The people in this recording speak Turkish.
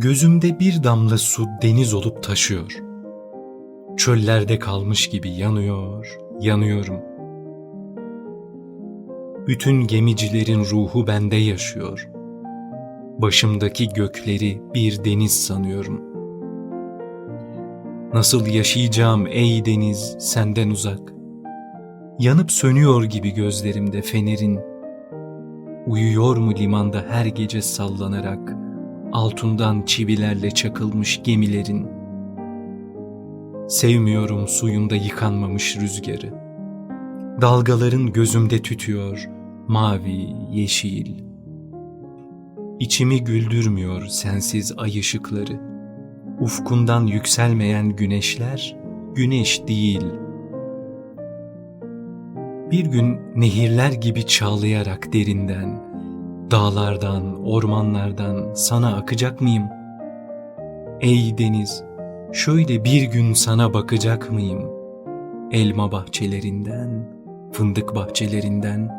Gözümde bir damla su deniz olup taşıyor. Çöllerde kalmış gibi yanıyor, yanıyorum. Bütün gemicilerin ruhu bende yaşıyor. Başımdaki gökleri bir deniz sanıyorum. Nasıl yaşayacağım ey deniz senden uzak? Yanıp sönüyor gibi gözlerimde fenerin. Uyuyor mu limanda her gece sallanarak, altından çivilerle çakılmış gemilerin? Sevmiyorum suyunda yıkanmamış rüzgarı. Dalgaların gözümde tütüyor, mavi, yeşil. İçimi güldürmüyor sensiz ay ışıkları. Ufkundan yükselmeyen güneşler, güneş değil.'' Bir gün nehirler gibi çağlayarak derinden, dağlardan, ormanlardan sana akacak mıyım? Ey deniz, şöyle bir gün sana bakacak mıyım? Elma bahçelerinden, fındık bahçelerinden,